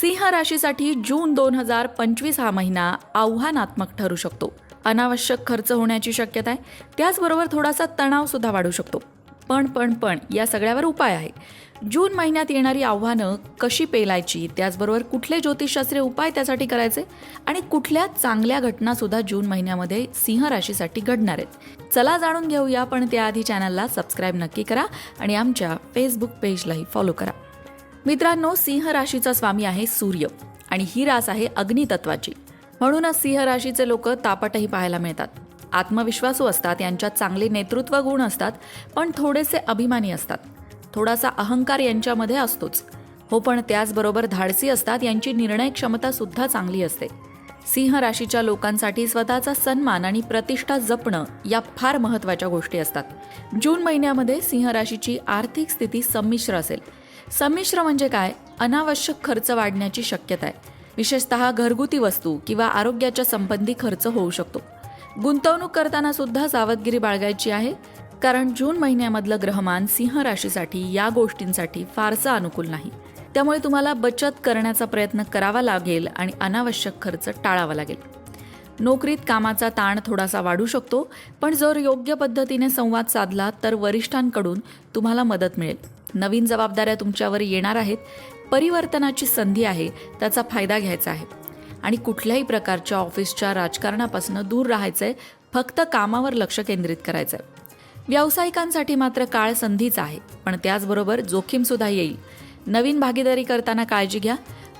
सिंह राशीसाठी जून दोन हजार पंचवीस हा महिना आव्हानात्मक ठरू शकतो. अनावश्यक खर्च होण्याची शक्यता आहे. त्याचबरोबर थोडासा तणाव सुद्धा वाढू शकतो. पण पण पण या सगळ्यावर उपाय आहे. जून महिन्यात येणारी आव्हानं कशी पेलायची? त्याचबरोबर कुठले ज्योतिषशास्त्रीय उपाय त्यासाठी करायचे? आणि कुठल्या चांगल्या घटना सुद्धा जून महिन्यामध्ये सिंह राशीसाठी घडणार आहेत? चला जाणून घेऊया पण त्याआधी चॅनलला सबस्क्राईब नक्की करा आणि आमच्या फेसबुक पेजलाही फॉलो करा. मित्रांनो सिंह राशीचा स्वामी आहे सूर्य आणि ही रास आहे अग्नितत्वाची म्हणूनच सिंह राशीचे लोक तापटही पाहायला मिळतात. आत्मविश्वासू असतात यांच्यात चांगले नेतृत्व गुण असतात पण थोडेसे अभिमानी असतात. थोडासा अहंकार यांच्यामध्ये असतोच. हो पण त्याचबरोबर धाडसी असतात यांची निर्णय क्षमता सुद्धा चांगली असते. सिंह राशीच्या लोकांसाठी स्वतःचा सन्मान आणि प्रतिष्ठा जपणं या फार महत्त्वाच्या गोष्टी असतात. जून महिन्यामध्ये सिंह राशीची आर्थिक स्थिती संमिश्र असेल. संमिश्र म्हणजे काय? अनावश्यक खर्च वाढण्याची शक्यता आहे. विशेषतः घरगुती वस्तू किंवा आरोग्याच्या संबंधी खर्च होऊ शकतो. गुंतवणूक करताना सुद्धा सावधगिरी बाळगायची आहे कारण जून महिन्यामधलं ग्रहमान सिंह राशीसाठी या गोष्टींसाठी फारसं अनुकूल नाही. त्यामुळे तुम्हाला बचत करण्याचा प्रयत्न करावा लागेल आणि अनावश्यक खर्च टाळावा लागेल. नोकरीत कामाचा ताण थोडासा वाढू शकतो पण जर योग्य पद्धतीने संवाद साधला तर वरिष्ठांकडून तुम्हाला मदत मिळेल. नवीन जबाबदाऱ्या तुमच्यावर येणार आहेत परिवर्तनाची संधी आहे त्याचा फायदा घ्यायचा आहे. आणि कुठल्याही प्रकारच्या ऑफिसच्या राजकारणापासून दूर राहायचंय फक्त कामावर लक्ष केंद्रित करायचं आहे व्यावसायिकांसाठी मात्र काळ संधीच आहे पण त्याचबरोबर जोखीमसुद्धा येईल. नवीन भागीदारी करताना काळजी घ्या.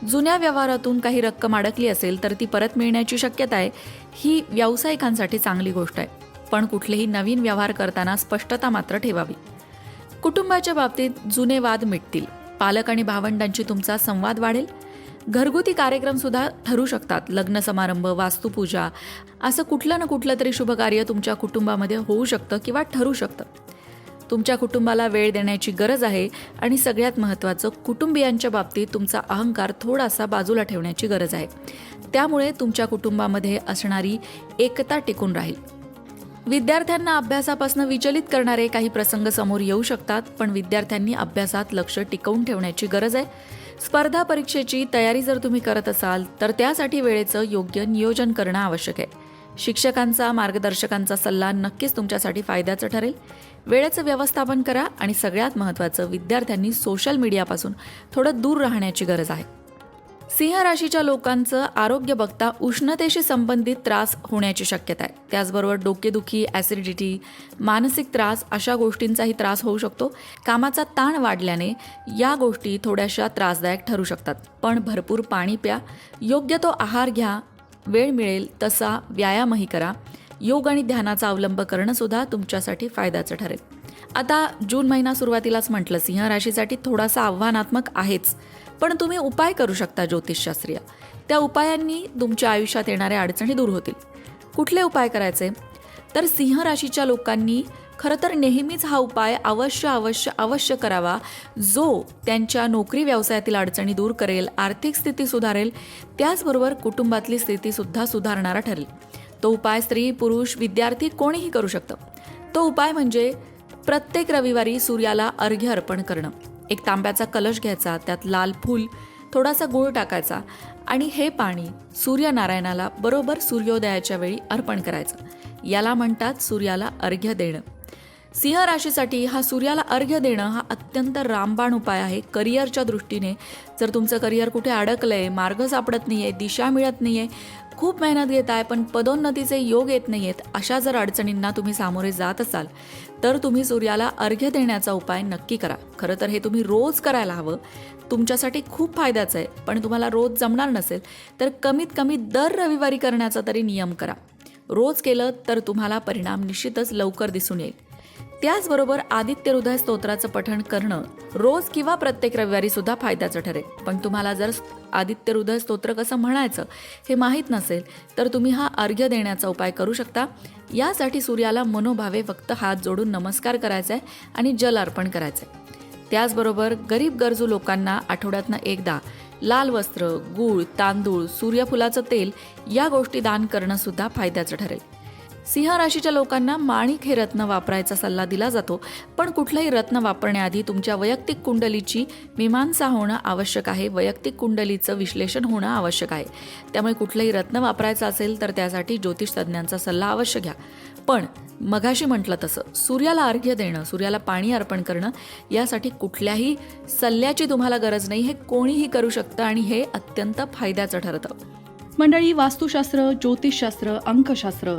जुन्या व्यवहारातून काही रक्कम अडकली असेल तर ती परत मिळण्याची शक्यता आहे. ही व्यावसायिकांसाठी चांगली गोष्ट आहे पण कुठलेही नवीन व्यवहार करताना स्पष्टता मात्र ठेवावी. कुटुंबाच्या बाबतीत जुने वाद मिटतील. पालक आणि भावंडांची तुमचा संवाद वाढेल. घरगुती कार्यक्रम सुद्धा ठरू शकतात. लग्न समारंभ वास्तुपूजा असं कुठलं ना कुठलं तरी शुभकार्य तुमच्या कुटुंबामध्ये होऊ शकतं किंवा ठरू शकतं. तुमच्या कुटुंबाला वेळ देण्याची गरज आहे आणि सगळ्यात महत्त्वाचं कुटुंबियांच्या बाबतीत तुमचा अहंकार थोडासा बाजूला ठेवण्याची गरज आहे. त्यामुळे तुमच्या कुटुंबामध्ये असणारी एकता टिकून राहील. विद्यार्थ्यांना अभ्यासापासून विचलित करणारे काही प्रसंग समोर येऊ शकतात पण विद्यार्थ्यांनी अभ्यासात लक्ष टिकवून ठेवण्याची गरज आहे. स्पर्धा परीक्षेची तयारी जर तुम्ही करत असाल तर त्यासाठी वेळेचं योग्य नियोजन करणं आवश्यक आहे. शिक्षकांचा मार्गदर्शकांचा सल्ला नक्कीच तुमच्यासाठी फायद्याचं ठरेल. वेळेचं व्यवस्थापन करा आणि सगळ्यात महत्त्वाचं विद्यार्थ्यांनी सोशल मीडियापासून थोडं दूर राहण्याची गरज आहे. सिंह राशीच्या लोकांचं आरोग्य बघता उष्णतेशी संबंधित त्रास होण्याची शक्यता आहे. त्याचबरोबर डोकेदुखी ॲसिडिटी मानसिक त्रास अशा गोष्टींचाही त्रास होऊ शकतो. कामाचा ताण वाढल्याने या गोष्टी थोड्याशा त्रासदायक ठरू शकतात. पण भरपूर पाणी प्या. योग्य तो आहार घ्या. वेळ मिळेल तसा व्यायामही करा. योग आणि ध्यानाचा अवलंब करणंसुद्धा तुमच्यासाठी फायद्याचं ठरेल. आता जून महिना सुरुवातीलाच म्हटलं सिंह राशीसाठी थोडासा आव्हानात्मक आहेच. पण तुम्ही उपाय करू शकता ज्योतिषशास्त्रीय. त्या उपायांनी तुमच्या आयुष्यात येणाऱ्या अडचणी दूर होतील. कुठले उपाय करायचे? तर सिंह राशीच्या लोकांनी खरं तर नेहमीच हा उपाय अवश्य अवश्य अवश्य करावा. जो त्यांच्या नोकरी व्यवसायातील अडचणी दूर करेल आर्थिक स्थिती सुधारेल त्याचबरोबर कुटुंबातली स्थितीसुद्धा सुधारणारा ठरेल. तो उपाय स्त्री पुरुष विद्यार्थी कोणीही करू शकतं. तो उपाय म्हणजे प्रत्येक रविवारी सूर्याला अर्घ्य अर्पण करणं. एक तांब्याचा कलश घ्यायचा त्यात लाल फूल थोडासा गूळ टाकायचा आणि हे पाणी सूर्यनारायणाला बरोबर सूर्योदयाच्या वेळी अर्पण करायचं. याला म्हणतात सूर्याला अर्घ्य देणं. सिंह राशीसाठी हा सूर्याला अर्घ्य देणं हा अत्यंत रामबाण उपाय आहे. करिअरच्या दृष्टीने जर तुमचं करिअर कुठे अडकलंय मार्ग सापडत नाहीये दिशा मिळत नाहीये खूप मेहनत घेत आहे पण पदोन्नतीचे योग येत नाही आहेत अशा जर अडचणींना तुम्ही सामोरे जात असाल तर तुम्ही सूर्याला अर्घ्य देण्याचा उपाय नक्की करा. खरं तर हे तुम्ही रोज करायला हवं. तुमच्यासाठी खूप फायद्याचं आहे पण तुम्हाला रोज जमणार नसेल तर कमीत कमी दर रविवारी करण्याचा तरी नियम करा. रोज केलं तर तुम्हाला परिणाम निश्चितच लवकर दिसून येईल. त्याचबरोबर आदित्य हृदय स्तोत्राचं पठण करणं रोज किंवा प्रत्येक रविवारी सुद्धा फायद्याचं ठरेल. पण तुम्हाला जर आदित्य हृदय स्तोत्र कसं म्हणायचं हे माहीत नसेल तर तुम्ही हा अर्घ्य देण्याचा उपाय करू शकता. यासाठी सूर्याला मनोभावे फक्त हात जोडून नमस्कार करायचा आहे आणि जल अर्पण करायचं आहे त्याचबरोबर गरीब गरजू लोकांना आठवड्यातनं एकदा लाल वस्त्र गूळ तांदूळ सूर्यफुलाचं तेल या गोष्टी दान करणं सुद्धा फायद्याचं ठरेल. सिंह राशीच्या लोकांना माणिक हे रत्न वापरायचा सल्ला दिला जातो. पण कुठलंही रत्न वापरण्याआधी तुमच्या वैयक्तिक कुंडलीची मीमांसा होणं आवश्यक आहे. वैयक्तिक कुंडलीचं विश्लेषण होणं आवश्यक आहे. त्यामुळे कुठलंही रत्न वापरायचं असेल तर त्यासाठी ज्योतिष तज्ज्ञांचा सल्ला अवश्य घ्या. पण मघाशी म्हटलं तसं सूर्याला अर्घ्य देणं सूर्याला पाणी अर्पण करणं यासाठी कुठल्याही सल्ल्याची तुम्हाला गरज नाही. हे कोणीही करू शकतं आणि हे अत्यंत फायद्याचं ठरतं. मंडळी वास्तुशास्त्र ज्योतिषशास्त्र अंकशास्त्र